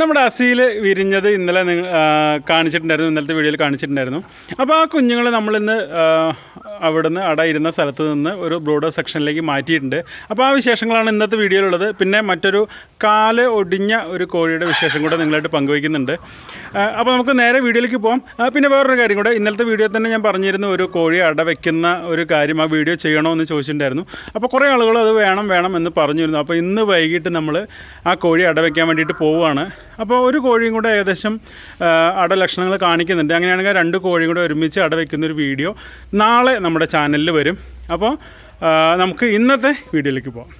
നമ്മുടെ അസിയിൽ വിരിഞ്ഞത് ഇന്നലെ കാണിച്ചിട്ടുണ്ടായിരുന്നു ഇന്നലത്തെ വീഡിയോയിൽ കാണിച്ചിട്ടുണ്ടായിരുന്നു. അപ്പോൾ ആ കുഞ്ഞുങ്ങളെ നമ്മളിന്ന് അവിടുന്ന് അട ഇരുന്ന സ്ഥലത്ത് നിന്ന് ഒരു ബ്രോഡർ സെക്ഷനിലേക്ക് മാറ്റിയിട്ടുണ്ട്. അപ്പോൾ ആ വിശേഷങ്ങളാണ് ഇന്നത്തെ വീഡിയോയിലുള്ളത്. പിന്നെ മറ്റൊരു കാൽ ഒടിഞ്ഞ ഒരു കോഴിയുടെ വിശേഷം കൂടെ നിങ്ങളായിട്ട് പങ്കുവയ്ക്കുന്നുണ്ട്. അപ്പോൾ നമുക്ക് നേരെ വീഡിയോയിലേക്ക് പോകാം പിന്നെ വേറൊരു കാര്യം കൂടെ ഇന്നലത്തെ വീഡിയോ തന്നെ ഞാൻ പറഞ്ഞിരുന്നു ഒരു കോഴി അട വയ്ക്കുന്ന ഒരു കാര്യം ആ വീഡിയോ ചെയ്യണമെന്ന് ചോദിച്ചിട്ടുണ്ടായിരുന്നു. അപ്പോൾ കുറേ ആളുകൾ അത് വേണം വേണം എന്ന് പറഞ്ഞിരുന്നു. അപ്പോൾ ഇന്ന് വൈകിട്ട് നമ്മൾ ആ കോഴി അട വയ്ക്കാൻ വേണ്ടിയിട്ട് പോവുകയാണ് അപ്പോൾ ഒരു കോഴിയും കൂടെ ഏകദേശം അട ലക്ഷണങ്ങൾ കാണിക്കുന്നുണ്ട്. അങ്ങനെയാണെങ്കിൽ രണ്ട് കോഴിയും കൂടെ ഒരുമിച്ച് അട വെക്കുന്ന ഒരു വീഡിയോ നാളെ നമ്മുടെ ചാനലിൽ വരും. അപ്പോൾ നമുക്ക് ഇന്നത്തെ വീഡിയോയിലേക്ക് പോകാം.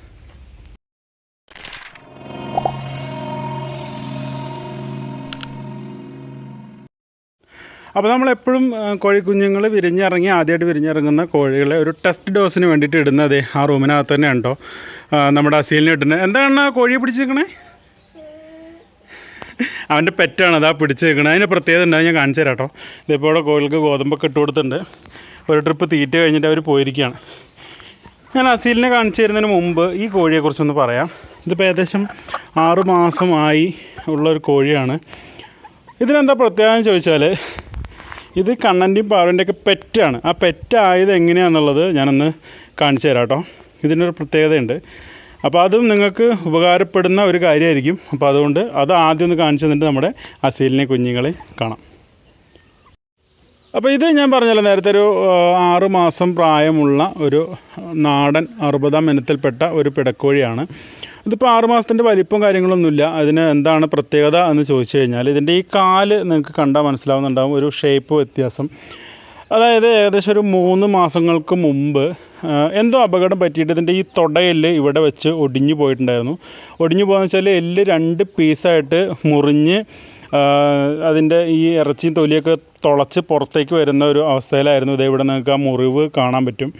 അപ്പോൾ നമ്മളെപ്പോഴും കോഴിക്കുഞ്ഞുങ്ങൾ വിരിഞ്ഞിറങ്ങി ആദ്യമായിട്ട് വിരിഞ്ഞിറങ്ങുന്ന കോഴികളെ ഒരു ടെസ്റ്റ് ഡോസിന് വേണ്ടിയിട്ട് ഇടുന്നത് ആ റൂമിനകത്ത് തന്നെ ഉണ്ടോ നമ്മുടെ അസീലിന് ഇടുന്നത് എന്താണ് കോഴിയെ പിടിച്ചിരിക്കണേ? അവന്റെ പെറ്റാണ് അതാ പിടിച്ചേക്കണത് അതിന് പ്രത്യേകത ഉണ്ടാവും ഞാൻ കാണിച്ചു തരാം കേട്ടോ. ഇതിപ്പോൾ ഇവിടെ കോഴികൾക്ക് ഗോതമ്പൊക്കെ ഇട്ട് കൊടുത്തിട്ടുണ്ട്. ഒരു ട്രിപ്പ് തീറ്റ കഴിഞ്ഞിട്ട് അവർ പോയിരിക്കുകയാണ്. ഞാൻ അസീലിനെ കാണിച്ചു തരുന്നതിന് മുമ്പ് ഈ കോഴിയെക്കുറിച്ചൊന്ന് പറയാം. ഇതിപ്പോൾ ഏകദേശം ആറ് മാസമായി ഉള്ള ഒരു കോഴിയാണ്. ഇതിനെന്താ പ്രത്യേകത ചോദിച്ചാൽ ഇത് കണ്ണന്റെയും പാറിന്റെയൊക്കെ പെറ്റാണ്. ആ പെറ്റായത് എങ്ങനെയാണെന്നുള്ളത് ഞാനൊന്ന് കാണിച്ചു തരാം കേട്ടോ. ഇതിനൊരു പ്രത്യേകതയുണ്ട്. അപ്പോൾ അതും നിങ്ങൾക്ക് ഉപകാരപ്പെടുന്ന ഒരു കാര്യമായിരിക്കും. അപ്പോൾ അതുകൊണ്ട് അത് ആദ്യം ഒന്ന് കാണിച്ചു തന്നിട്ട് നമ്മുടെ അസീലിനെ കുഞ്ഞുങ്ങളെ കാണാം. അപ്പോൾ ഇത് ഞാൻ പറഞ്ഞല്ലോ നേരത്തെ ഒരു ആറുമാസം ആറ് മാസം പ്രായമുള്ള ഒരു നാടൻ അറുപതാം ഇനത്തിൽപ്പെട്ട ഒരു പിടക്കോഴിയാണ്. ഇതിപ്പോൾ ആറ് മാസത്തിന്റെ വലിപ്പം കാര്യങ്ങളൊന്നുമില്ല. അതിന് എന്താണ് പ്രത്യേകത എന്ന് ചോദിച്ചു കഴിഞ്ഞാൽ ഇതിന്റെ ഈ കാൽ നിങ്ങൾക്ക് കണ്ടാൽ മനസ്സിലാവുന്നുണ്ടാവും. ഒരു ഷേപ്പ് വ്യത്യാസം. അതായത് ഏകദേശം ഒരു മൂന്ന് മാസങ്ങൾക്ക് മുമ്പ് എന്തോ അപകടം പറ്റിയിട്ട് ഇതിന്റെ ഈ തൊടയെല്ല് ഇവിടെ വെച്ച് ഒടിഞ്ഞു പോയിട്ടുണ്ടായിരുന്നു. ഒടിഞ്ഞു പോകുന്ന വെച്ചാൽ എല്ല് രണ്ട് പീസായിട്ട് മുറിഞ്ഞ് അതിന്റെ ഈ ഇറച്ചിയും തൊലിയൊക്കെ തുളച്ച് പുറത്തേക്ക് വരുന്ന ഒരു അവസ്ഥയിലായിരുന്നു ഇത്. ഇവിടെ നിങ്ങൾക്ക് ആ മുറിവ് കാണാൻ പറ്റും.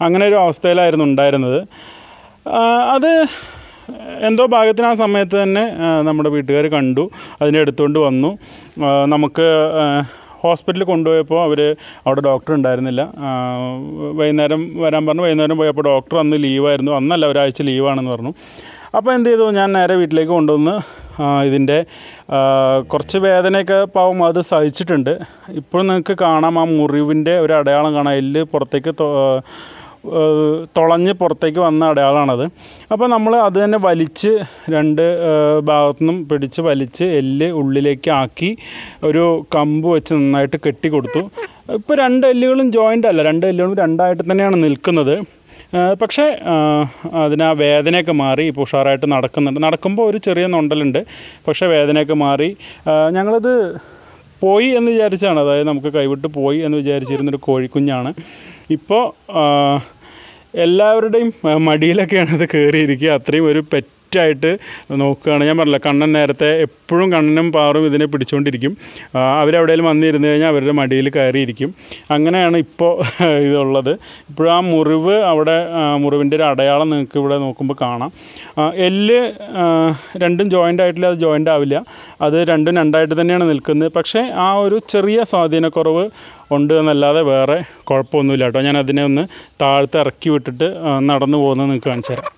അങ്ങനെ ഒരു അവസ്ഥയിലായിരുന്നു ഉണ്ടായിരുന്നത്. അത് എന്തോ ഭാഗ്യത്തിന് ആ സമയത്ത് തന്നെ നമ്മുടെ വീട്ടുകാർ കണ്ടു. അതിനെ എടുത്തുകൊണ്ട് വന്നു. നമുക്ക് ഹോസ്പിറ്റലിൽ കൊണ്ടുപോയപ്പോൾ അവർ അവിടെ ഡോക്ടർ ഉണ്ടായിരുന്നില്ല. വൈകുന്നേരം വരാൻ പറഞ്ഞു. വൈകുന്നേരം പോയപ്പോൾ ഡോക്ടർ അന്ന് ലീവായിരുന്നു. അന്നല്ല ഒരാഴ്ച ലീവാണെന്ന് പറഞ്ഞു. അപ്പോൾ എന്ത് ചെയ്തു? ഞാൻ നേരെ വീട്ടിലേക്ക് കൊണ്ടുവന്ന് ഇതിന്റെ കുറച്ച് വേദനയൊക്കെ പാവം അത് സഹിച്ചിട്ടുണ്ട്. ഇപ്പോഴും നിങ്ങൾക്ക് കാണാം ആ മുറിവിന്റെ ഒരു അടയാളം കാണാം. എല്ല് പുറത്തേക്ക് തുളഞ്ഞ് പുറത്തേക്ക് വന്ന അടയാളമാണത് അപ്പോൾ നമ്മൾ അത് തന്നെ വലിച്ച് രണ്ട് ഭാഗത്തുനിന്നും ഭാഗത്തു നിന്നും പിടിച്ച് വലിച്ച് എല്ല് ഉള്ളിലേക്ക് ആക്കി ഒരു കമ്പ് വെച്ച് നന്നായിട്ട് കെട്ടി കൊടുത്തു. ഇപ്പോൾ രണ്ട് എല്ലുകളും ജോയിന്റ് അല്ല രണ്ട് എല്ലുകളും രണ്ടായിട്ട് തന്നെയാണ് നിൽക്കുന്നത്. പക്ഷേ അതിനാ ആ വേദനയൊക്കെ മാറി ഇപ്പോൾ ഉഷാറായിട്ട് നടക്കുന്നുണ്ട്. നടക്കുമ്പോൾ ഒരു ചെറിയ നൊണ്ടലുണ്ട് പക്ഷേ വേദനയൊക്കെ മാറി. ഞങ്ങളത് പോയി എന്ന് വിചാരിച്ചാണ്. അതായത് നമുക്ക് കൈവിട്ട് പോയി എന്ന് വിചാരിച്ചിരുന്നൊരു കോഴിക്കുഞ്ഞാണ്. ഇപ്പോൾ എല്ലാവരുടെയും മടിയിലൊക്കെയാണ് ഇത് കയറിയിരിക്കുക അത്രയും ഒരു പെറ്റായിട്ട് നോക്കുകയാണ്. ഞാൻ പറഞ്ഞില്ല കണ്ണൻ നേരത്തെ എപ്പോഴും കണ്ണനും പാറും ഇതിനെ പിടിച്ചുകൊണ്ടിരിക്കും അവരെവിടെയെങ്കിലും വന്നിരുന്നു കഴിഞ്ഞാൽ അവരുടെ മടിയിൽ കയറിയിരിക്കും. അങ്ങനെയാണ് ഇപ്പോൾ ഇതുള്ളത്. ഇപ്പോഴും ആ മുറിവ് അവിടെ മുറിവിന്റെ ഒരു അടയാളം നിങ്ങൾക്ക് ഇവിടെ നോക്കുമ്പോൾ കാണാം. എല്ല് രണ്ടും ജോയിന്റ് ആയിട്ടില്ല അത് ജോയിന്റ് ആവില്ല. അത് രണ്ടും രണ്ടായിട്ട് തന്നെയാണ് നിൽക്കുന്നത്. പക്ഷേ ആ ഒരു ചെറിയ സ്വാധീനക്കുറവ് ഉണ്ട് എന്നല്ലാതെ വേറെ കുഴപ്പമൊന്നുമില്ല കേട്ടോ. ഞാൻ അതിനെ ഒന്ന് താഴ്ത്ത് ഇറക്കി വിട്ടിട്ട് നടന്നു പോകുന്നത് നിങ്ങൾക്ക് കാണിച്ചു തരാം.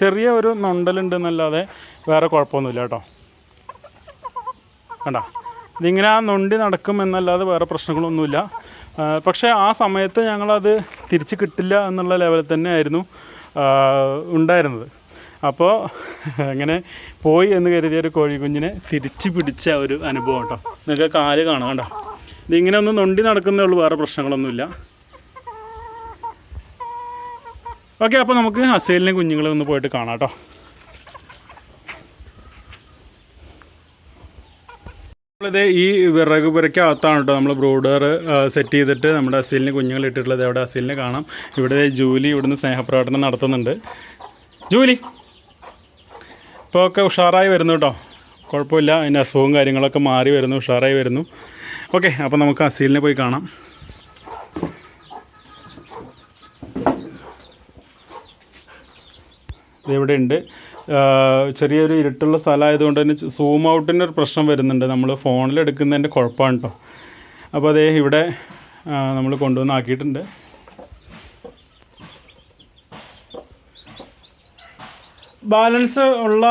ചെറിയ ഒരു നൊണ്ടലുണ്ട് എന്നല്ലാതെ വേറെ കുഴപ്പമൊന്നുമില്ല കേട്ടോ. കണ്ട? ഇതിങ്ങനെ ആ നൊണ്ടി നടക്കും എന്നല്ലാതെ വേറെ പ്രശ്നങ്ങളൊന്നുമില്ല. പക്ഷേ ആ സമയത്ത് ഞങ്ങളത് തിരിച്ച് കിട്ടില്ല എന്നുള്ള ലെവലിൽ തന്നെ ആയിരുന്നു ഉണ്ടായിരുന്നത്. അപ്പോൾ അങ്ങനെ പോയി എന്ന് കരുതിയ ഒരു കോഴിക്കുഞ്ഞിനെ തിരിച്ച് പിടിച്ച ഒരു അനുഭവം കേട്ടോ. നിങ്ങൾക്ക് കാൽ കാണാം കേട്ടോ. ഇതിങ്ങനെ ഒന്ന് നൊണ്ടി നടക്കുന്നേ ഉള്ളൂ വേറെ പ്രശ്നങ്ങളൊന്നുമില്ല. ഓക്കെ അപ്പോൾ നമുക്ക് അസേലിനെ കുഞ്ഞുങ്ങളെ ഒന്ന് പോയിട്ട് കാണാം കേട്ടോ. നമ്മളിത് ഈ വിറക് പുരയ്ക്കകത്താണ് കേട്ടോ നമ്മൾ ബ്രൂഡർ സെറ്റ് ചെയ്തിട്ട് നമ്മുടെ അസീലിന് കുഞ്ഞുങ്ങൾ ഇട്ടിട്ടുള്ളത്. അവിടെ അസീലിനെ കാണാം. ഇവിടെ ജൂലി ഇവിടുന്ന് സ്നേഹപ്രകടനം നടത്തുന്നുണ്ട്. ജൂലി ഇപ്പോൾ ഒക്കെ ഉഷാറായി വരുന്നു കേട്ടോ കുഴപ്പമില്ല. അതിന്റെ അസുഖവും കാര്യങ്ങളൊക്കെ മാറി വരുന്നു. ഉഷാറായി വരുന്നു. ഓക്കെ അപ്പോൾ നമുക്ക് അസീലിനെ പോയി കാണാം. ഇതിവിടെ ഉണ്ട്. ചെറിയൊരു ഇരുട്ടുള്ള സ്ഥലമായതുകൊണ്ട് തന്നെ സൂം ഔട്ടിന്റെ ഒരു പ്രശ്നം വരുന്നുണ്ട്. നമ്മൾ ഫോണിൽ എടുക്കുന്നതിന്റെ കുഴപ്പമാണ് കേട്ടോ അപ്പോൾ അതേ ഇവിടെ നമ്മൾ കൊണ്ടുവന്ന് ആക്കിയിട്ടുണ്ട്. ബാലൻസ് ഉള്ള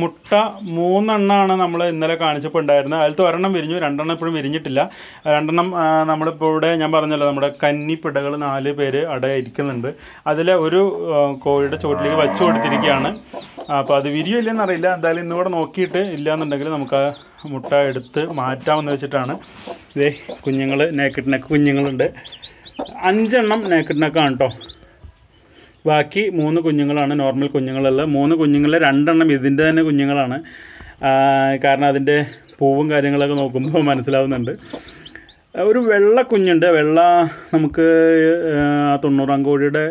മുട്ട മൂന്നെണ്ണമാണ് നമ്മൾ ഇന്നലെ കാണിച്ചപ്പോൾ ഉണ്ടായിരുന്നത്. അതിലത്തെ ഒരെണ്ണം വിരിഞ്ഞു രണ്ടെണ്ണം ഇപ്പോഴും വിരിഞ്ഞിട്ടില്ല. രണ്ടെണ്ണം നമ്മളിപ്പോൾ ഇവിടെ ഞാൻ പറഞ്ഞല്ലോ നമ്മുടെ കന്നിപ്പിടകൾ നാല് പേര് അട ഇരിക്കുന്നുണ്ട് അതിൽ ഒരു കോഴിയുടെ ചുവട്ടിലേക്ക് വച്ചു കൊടുത്തിരിക്കുകയാണ്. അപ്പോൾ അത് വിരിയോ ഇല്ലെന്ന് അറിയില്ല. എന്തായാലും ഇന്നിവിടെ നോക്കിയിട്ട് ഇല്ലയെന്നുണ്ടെങ്കിൽ നമുക്ക് ആ മുട്ട എടുത്ത് മാറ്റാമെന്ന് വെച്ചിട്ടാണ്. ഇതേ കുഞ്ഞുങ്ങൾ നേക്കിട്ടിനൊക്കെ നെക്ക് കുഞ്ഞുങ്ങളുണ്ട്. അഞ്ചെണ്ണം നേക്കിട്ടിനൊക്കെ ആണ് കേട്ടോ ബാക്കി മൂന്ന് കുഞ്ഞുങ്ങളാണ് നോർമൽ കുഞ്ഞുങ്ങളല്ല. മൂന്ന് കുഞ്ഞുങ്ങളെ രണ്ടെണ്ണം ഇതിന്റെ തന്നെ കുഞ്ഞുങ്ങളാണ്. കാരണം അതിന്റെ പൂവും കാര്യങ്ങളൊക്കെ നോക്കുമ്പോൾ മനസ്സിലാവുന്നുണ്ട്. ഒരു വെള്ള കുഞ്ഞുണ്ട്. വെള്ള നമുക്ക് തൊണ്ണൂറാം കോഴിയുടെ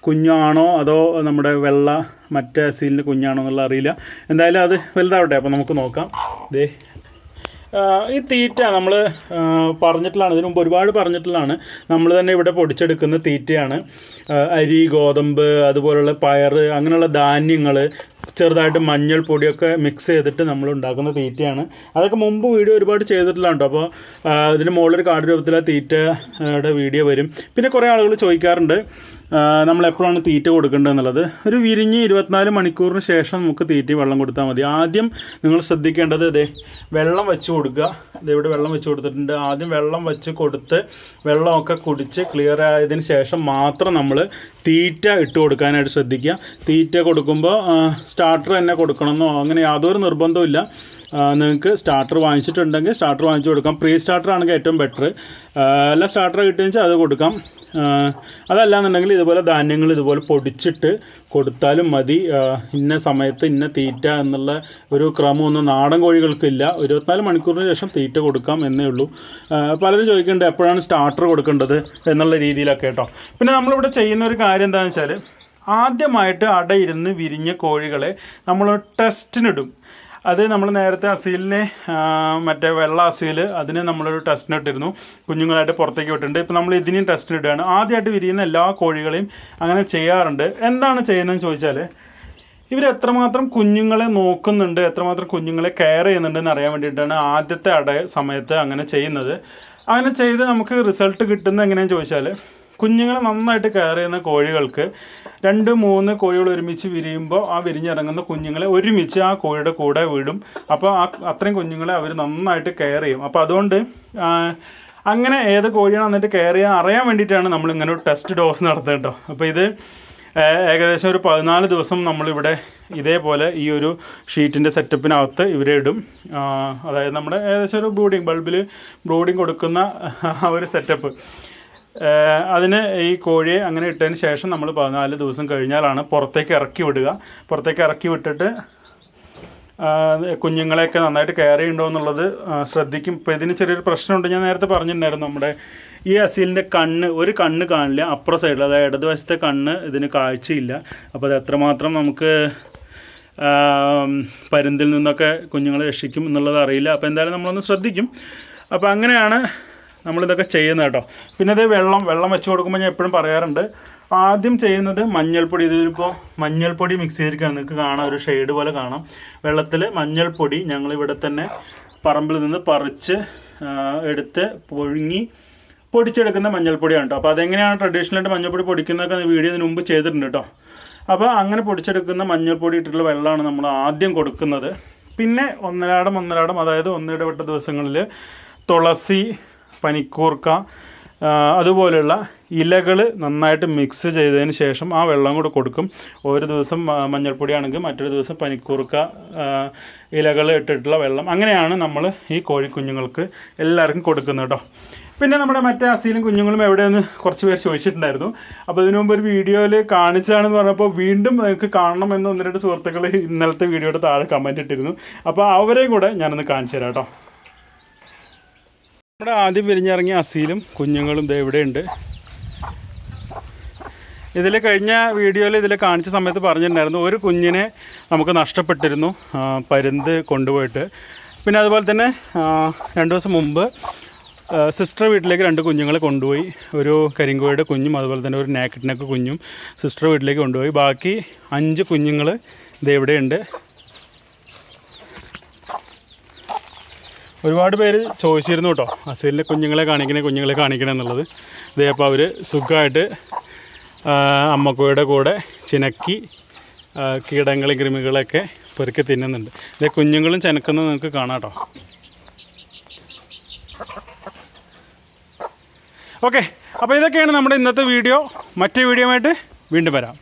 കുഞ്ഞാണോ അതോ നമ്മുടെ വെള്ള മറ്റേ സീലിന്റെ കുഞ്ഞാണോ എന്നുള്ള അറിയില്ല. എന്തായാലും അത് വലുതാവട്ടെ അപ്പോൾ നമുക്ക് നോക്കാം. ദേ ഈ തീറ്റ നമ്മൾ പറഞ്ഞിട്ടുള്ളതാണ്. ഇതിനു മുമ്പ് ഒരുപാട് പറഞ്ഞിട്ടുള്ളതാണ്. നമ്മൾ തന്നെ ഇവിടെ പൊടിച്ചെടുക്കുന്ന തീറ്റയാണ്. അരി ഗോതമ്പ് അതുപോലുള്ള പയറ് അങ്ങനെയുള്ള ധാന്യങ്ങൾ ചെറുതായിട്ട് മഞ്ഞൾ പൊടിയൊക്കെ മിക്സ് ചെയ്തിട്ട് നമ്മൾ ഉണ്ടാക്കുന്ന തീറ്റയാണ്. അതൊക്കെ മുമ്പ് വീഡിയോ ഒരുപാട് ചെയ്തിട്ടുള്ളതാണ് കേട്ടോ അപ്പോൾ ഇതിന് മുകളിലൊരു കാർഡ് രൂപത്തിൽ ആ തീറ്റയുടെ വീഡിയോ വരും. പിന്നെ കുറേ ആളുകൾ ചോദിക്കാറുണ്ട് നമ്മൾ എപ്പോഴാണ് തീറ്റ കൊടുക്കേണ്ടത് എന്നുള്ളത്? ഒരു വിരിഞ്ഞ് ഇരുപത്തിനാല് മണിക്കൂറിന് ശേഷം നമുക്ക് തീറ്റ വെള്ളം കൊടുത്താൽ മതി. ആദ്യം നിങ്ങൾ ശ്രദ്ധിക്കേണ്ടത് അതെ വെള്ളം വെച്ച് കൊടുക്കുക. അതെ ഇവിടെ വെള്ളം വെച്ച് കൊടുത്തിട്ടുണ്ട്. ആദ്യം വെള്ളം വെച്ച് കൊടുത്ത് വെള്ളമൊക്കെ കുടിച്ച് ക്ലിയർ ആയതിന് ശേഷം മാത്രം നമ്മൾ തീറ്റ ഇട്ട് കൊടുക്കാനായിട്ട് ശ്രദ്ധിക്കുക. തീറ്റ കൊടുക്കുമ്പോൾ സ്റ്റാർട്ടർ തന്നെ കൊടുക്കണമെന്നോ അങ്ങനെ യാതൊരു നിർബന്ധവും നിങ്ങൾക്ക് സ്റ്റാർട്ടർ വാങ്ങിച്ചിട്ടുണ്ടെങ്കിൽ സ്റ്റാർട്ടർ വാങ്ങിച്ചു കൊടുക്കാം. പ്രീ സ്റ്റാർട്ടർ ആണെങ്കിൽ ഏറ്റവും ബെറ്റർ അല്ല സ്റ്റാർട്ടർ കിട്ടുകയെന്ന് വെച്ചാൽ അത് കൊടുക്കാം. ആ, അതല്ല എന്നുണ്ടെങ്കിൽ ഇതുപോലെ ധാന്യങ്ങൾ ഇതുപോലെ പൊടിച്ചിട്ട് കൊടുത്താലും മതി. ഇന്ന സമയത്ത് ഇന്ന തീറ്റ എന്നുള്ള ഒരു ക്രമമൊന്നും നാടൻ കോഴികൾക്കില്ല ഇരുപത്തിനാല് മണിക്കൂറിന് ശേഷം തീറ്റ കൊടുക്കാം എന്നേ ഉള്ളൂ. പലരും ചോദിക്കുന്നുണ്ട് എപ്പോഴാണ് സ്റ്റാർട്ടർ കൊടുക്കേണ്ടത് എന്നുള്ള രീതിയിലൊക്കെ കേട്ടോ. പിന്നെ നമ്മളിവിടെ ചെയ്യുന്ന ഒരു കാര്യം എന്താണെന്ന് വെച്ചാൽ ആദ്യമായിട്ട് അടയിരുന്ന് വിരിഞ്ഞ കോഴികളെ നമ്മൾ ടെസ്റ്റിനിടും അത് നമ്മൾ നേരത്തെ അസീലിനെ മറ്റേ വെള്ള അസീൽ അതിന് നമ്മളൊരു ടെസ്റ്റിന് ഇട്ടിരുന്നു. കുഞ്ഞുങ്ങളായിട്ട് പുറത്തേക്ക് വിട്ടിട്ടുണ്ട്. ഇപ്പം നമ്മൾ ഇതിനെയും ടെസ്റ്റിന് ഇടുകയാണ്. ആദ്യമായിട്ട് വിരിയുന്ന എല്ലാ കോഴികളെയും അങ്ങനെ ചെയ്യാറുണ്ട്. എന്താണ് ചെയ്യുന്നതെന്ന് ചോദിച്ചാൽ ഇവർ എത്രമാത്രം കുഞ്ഞുങ്ങളെ നോക്കുന്നുണ്ട് എത്രമാത്രം കുഞ്ഞുങ്ങളെ കെയർ ചെയ്യുന്നുണ്ട് എന്ന് അറിയാൻ വേണ്ടിയിട്ടാണ് ആദ്യത്തെ അട സമയത്ത് അങ്ങനെ ചെയ്യുന്നത്. അങ്ങനെ ചെയ്ത് നമുക്ക് റിസൾട്ട് കിട്ടുന്നത് എങ്ങനെയാണെന്ന് ചോദിച്ചാൽ കുഞ്ഞുങ്ങളെ നന്നായിട്ട് കെയർ ചെയ്യുന്ന കോഴികൾക്ക് രണ്ട് മൂന്ന് കോഴികൾ ഒരുമിച്ച് വിരിയുമ്പോൾ ആ വിരിഞ്ഞിറങ്ങുന്ന കുഞ്ഞുങ്ങളെ ഒരുമിച്ച് ആ കോഴിയുടെ കൂടെ വിടും. അപ്പോൾ ആ അത്രയും കുഞ്ഞുങ്ങളെ അവർ നന്നായിട്ട് കെയർ ചെയ്യും. അപ്പോൾ അതുകൊണ്ട് അങ്ങനെ ഏത് കോഴിയാണ് എന്നിട്ട് കെയർ ചെയ്യാൻ അറിയാൻ വേണ്ടിയിട്ടാണ് നമ്മൾ ഇങ്ങനെ ഒരു ടെസ്റ്റ് ഡോസ് നടത്തുന്നത് കേട്ടോ. അപ്പോൾ ഇത് ഏകദേശം ഒരു പതിനാല് ദിവസം നമ്മളിവിടെ ഇതേപോലെ ഈ ഒരു ഷീറ്റിന്റെ സെറ്റപ്പിനകത്ത് ഇവരെ ഇടും. അതായത് നമ്മുടെ ഏകദേശം ഒരു ബ്രൂഡിങ് ബൾബിൽ ബ്രൂഡിങ് കൊടുക്കുന്ന ആ ഒരു സെറ്റപ്പ് അതിന് ഈ കോഴിയെ അങ്ങനെ ഇട്ടതിന് ശേഷം നമ്മൾ പതിനാല് ദിവസം കഴിഞ്ഞാലാണ് പുറത്തേക്ക് ഇറക്കി വിടുക. പുറത്തേക്ക് ഇറക്കി വിട്ടിട്ട് കുഞ്ഞുങ്ങളെയൊക്കെ നന്നായിട്ട് കെയർ ചെയ്യണ്ടോ എന്നുള്ളത് ശ്രദ്ധിക്കും. ഇപ്പോൾ ഇതിന് ചെറിയൊരു പ്രശ്നമുണ്ട്. ഞാൻ നേരത്തെ പറഞ്ഞിട്ടുണ്ടായിരുന്നു നമ്മുടെ ഈ അസീലിന്റെ കണ്ണ് ഒരു കണ്ണ് കാണില്ല അപ്പുറ സൈഡിൽ അതായത് ഇടതുവശത്തെ കണ്ണ് ഇതിന് കാഴ്ചയില്ല. അപ്പോൾ അത് എത്രമാത്രം നമുക്ക് പരുന്തിൽ നിന്നൊക്കെ കുഞ്ഞുങ്ങളെ രക്ഷിക്കും എന്നുള്ളത് അറിയില്ല. അപ്പോൾ എന്തായാലും നമ്മളൊന്ന് ശ്രദ്ധിക്കും. അപ്പോൾ അങ്ങനെയാണ് നമ്മളിതൊക്കെ ചെയ്യുന്നത് കേട്ടോ. പിന്നെ അതേ വെള്ളം വെള്ളം വെച്ച് കൊടുക്കുമ്പോൾ ഞാൻ എപ്പോഴും പറയാറുണ്ട് ആദ്യം ചെയ്യുന്നത് മഞ്ഞൾപ്പൊടി. ഇതിലിപ്പോൾ മഞ്ഞൾപ്പൊടി മിക്സ് ചെയ്തിരിക്കുകയാണ്. നിങ്ങൾക്ക് കാണാം ഒരു ഷെയ്ഡ് പോലെ കാണാം. വെള്ളത്തിൽ മഞ്ഞൾപ്പൊടി ഞങ്ങളിവിടെ തന്നെ പറമ്പിൽ നിന്ന് പറിച്ച് എടുത്ത് പുഴുങ്ങി പൊടിച്ചെടുക്കുന്ന മഞ്ഞൾപ്പൊടിയാണ് കേട്ടോ. അപ്പോൾ അതെങ്ങനെയാണ് ട്രഡീഷണലായിട്ട് മഞ്ഞൾപ്പൊടി പൊടിക്കുന്നതൊക്കെ വീഡിയോ ഇതിന് മുമ്പ് ചെയ്തിട്ടുണ്ട് കേട്ടോ. അപ്പോൾ അങ്ങനെ പൊടിച്ചെടുക്കുന്ന മഞ്ഞൾപ്പൊടി ഇട്ടിട്ടുള്ള വെള്ളമാണ് നമ്മൾ ആദ്യം കൊടുക്കുന്നത്. പിന്നെ ഒന്നരാടം ഒന്നരാടം അതായത് ഒന്നിടവിട്ട ദിവസങ്ങളിൽ തുളസി പനിക്കൂർക്ക അതുപോലെയുള്ള ഇലകൾ നന്നായിട്ട് മിക്സ് ചെയ്തതിന് ശേഷം ആ വെള്ളം കൂടെ കൊടുക്കും. ഒരു ദിവസം മഞ്ഞൾപ്പൊടിയാണെങ്കിൽ മറ്റൊരു ദിവസം പനിക്കൂർക്ക ഇലകൾ ഇട്ടിട്ടുള്ള വെള്ളം. അങ്ങനെയാണ് നമ്മൾ ഈ കോഴിക്കുഞ്ഞുങ്ങൾക്ക് എല്ലാവർക്കും കൊടുക്കുന്നത് കേട്ടോ. പിന്നെ നമ്മുടെ മറ്റേ അസീലും കുഞ്ഞുങ്ങളും എവിടെയെന്ന് കുറച്ച് പേര് ചോദിച്ചിട്ടുണ്ടായിരുന്നു. അപ്പോൾ ഇതിനു മുമ്പ് ഒരു വീഡിയോയിൽ കാണിച്ചതാണെന്ന് പറഞ്ഞപ്പോൾ വീണ്ടും നിങ്ങൾക്ക് കാണണം എന്ന് ഒന്ന് രണ്ട് സുഹൃത്തുക്കൾ ഇന്നലത്തെ വീഡിയോയുടെ താഴെ കമന്റ് ഇട്ടിരുന്നു. അപ്പോൾ അവരെയും കൂടെ ഞാനൊന്ന് കാണിച്ചു തരാം കേട്ടോ. നമ്മുടെ ആദ്യം വിരിഞ്ഞിറങ്ങിയ അസീലും കുഞ്ഞുങ്ങളും ദേ ഇവിടെയുണ്ട്. ഇതിൽ കഴിഞ്ഞ വീഡിയോയിൽ ഇതിൽ കാണിച്ച സമയത്ത് പറഞ്ഞിട്ടുണ്ടായിരുന്നു ഒരു കുഞ്ഞിനെ നമുക്ക് നഷ്ടപ്പെട്ടിരുന്നു പരുന്ത് കൊണ്ടുപോയിട്ട്. പിന്നെ അതുപോലെ തന്നെ രണ്ട് ദിവസം മുമ്പ് സിസ്റ്റർ വീട്ടിലേക്ക് രണ്ട് കുഞ്ഞുങ്ങളെ കൊണ്ടുപോയി. ഒരു കരിങ്കോയുടെ കുഞ്ഞും അതുപോലെ തന്നെ ഒരു നാക്കറ്റിനൊക്കെ കുഞ്ഞും സിസ്റ്റർ വീട്ടിലേക്ക് കൊണ്ടുപോയി. ബാക്കി അഞ്ച് കുഞ്ഞുങ്ങൾ ഇത് ഒരുപാട് പേര് ചോദിച്ചിരുന്നു കേട്ടോ. അസീലിന്റെ കുഞ്ഞുങ്ങളെ കാണിക്കണേ കുഞ്ഞുങ്ങളെ കാണിക്കണേ എന്നുള്ളത്. ഇതേപ്പോൾ അവർ സുഖമായിട്ട് അമ്മക്കോയുടെ കൂടെ ചിനക്കി കീടങ്ങളും കൃമികളൊക്കെ പെറുക്കി തിന്നുന്നുണ്ട്. ഇതേ കുഞ്ഞുങ്ങളും ചെനക്കുന്നത് നിങ്ങൾക്ക് കാണാം കേട്ടോ. ഓക്കെ അപ്പോൾ ഇതൊക്കെയാണ് നമ്മുടെ ഇന്നത്തെ വീഡിയോ. മറ്റേ വീഡിയോ ആയിട്ട് വീണ്ടും വരാം.